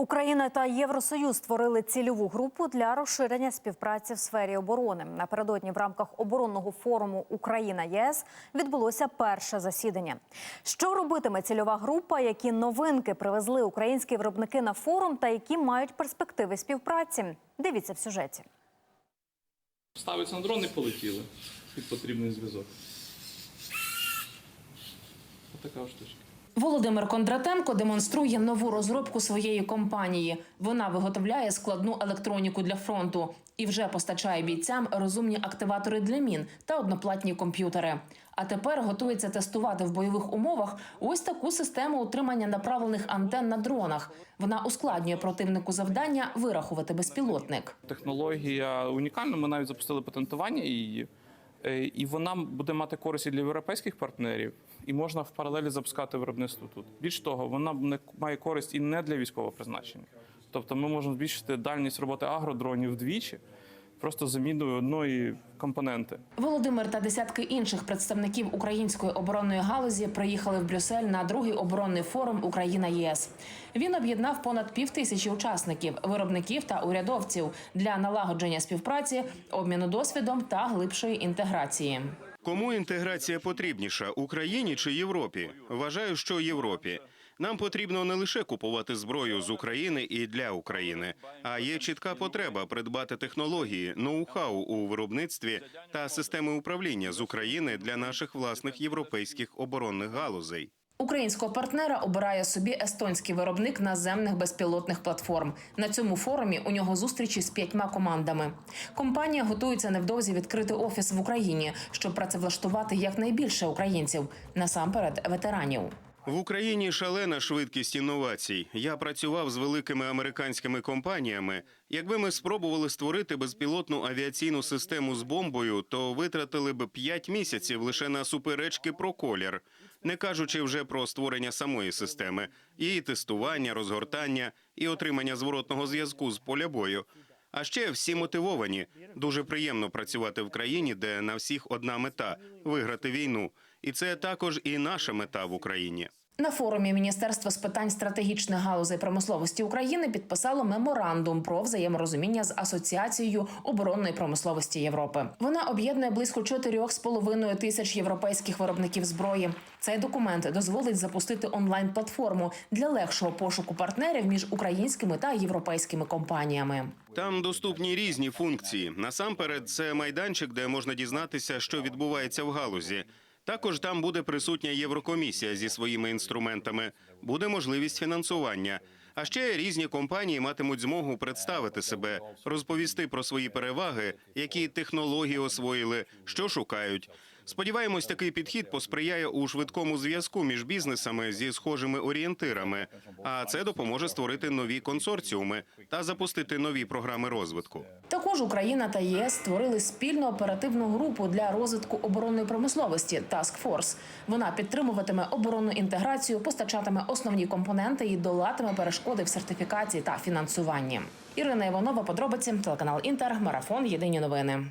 Україна та Євросоюз створили цільову групу для розширення співпраці в сфері оборони. Напередодні в рамках оборонного форуму Україна ЄС відбулося перше засідання. Що робитиме цільова група? Які новинки привезли українські виробники на форум та які мають перспективи співпраці? Дивіться в сюжеті. Ставиться на дрон і полетіли під потрібний зв'язок. Отака штучка. Володимир Кондратенко демонструє нову розробку своєї компанії. Вона виготовляє складну електроніку для фронту і вже постачає бійцям розумні активатори для мін та одноплатні комп'ютери. А тепер готується тестувати в бойових умовах ось таку систему утримання направлених антенн на дронах. Вона ускладнює противнику завдання вирахувати безпілотник. Технологія унікальна. Ми навіть запустили патентування її. І вона буде мати користь і для європейських партнерів, і можна в паралелі запускати виробництво тут. Більш того, вона має користь і не для військового призначення. Тобто ми можемо збільшити дальність роботи агродронів вдвічі, просто заміною одної компоненти. Володимир та десятки інших представників української оборонної галузі приїхали в Брюссель на другий оборонний форум Україна ЄС. Він об'єднав понад півтисячі учасників, виробників та урядовців для налагодження співпраці, обміну досвідом та глибшої інтеграції. Кому інтеграція потрібніша Україні чи Європі? Вважаю, що Європі. Нам потрібно не лише купувати зброю з України і для України, а є чітка потреба придбати технології, ноу-хау у виробництві та системи управління з України для наших власних європейських оборонних галузей. Українського партнера обирає собі естонський виробник наземних безпілотних платформ. На цьому форумі у нього зустрічі з п'ятьма командами. Компанія готується невдовзі відкрити офіс в Україні, щоб працевлаштувати якнайбільше українців, насамперед ветеранів. В Україні шалена швидкість інновацій. Я працював з великими американськими компаніями. Якби ми спробували створити безпілотну авіаційну систему з бомбою, то витратили б 5 місяців лише на суперечки про колір, не кажучи вже про створення самої системи, її тестування, розгортання і отримання зворотного зв'язку з поля бою. А ще всі мотивовані. Дуже приємно працювати в країні, де на всіх одна мета виграти війну. І це також і наша мета в Україні. На форумі Міністерство з питань стратегічних галузей промисловості України підписало меморандум про взаєморозуміння з Асоціацією оборонної промисловості Європи. Вона об'єднує близько 4,5 тисяч європейських виробників зброї. Цей документ дозволить запустити онлайн-платформу для легшого пошуку партнерів між українськими та європейськими компаніями. Там доступні різні функції. Насамперед, це майданчик, де можна дізнатися, що відбувається в галузі. Також там буде присутня Єврокомісія зі своїми інструментами, буде можливість фінансування. А ще різні компанії матимуть змогу представити себе, розповісти про свої переваги, які технології освоїли, що шукають. Сподіваємось, такий підхід посприяє у швидкому зв'язку між бізнесами зі схожими орієнтирами. А це допоможе створити нові консорціуми та запустити нові програми розвитку. Також Україна та ЄС створили спільну оперативну групу для розвитку оборонної промисловості Task Force. Вона підтримуватиме оборонну інтеграцію, постачатиме основні компоненти і долатиме перешкоди в сертифікації та фінансуванні. Ірина Іванова, подробиці, телеканал Інтер, марафон. Єдині новини.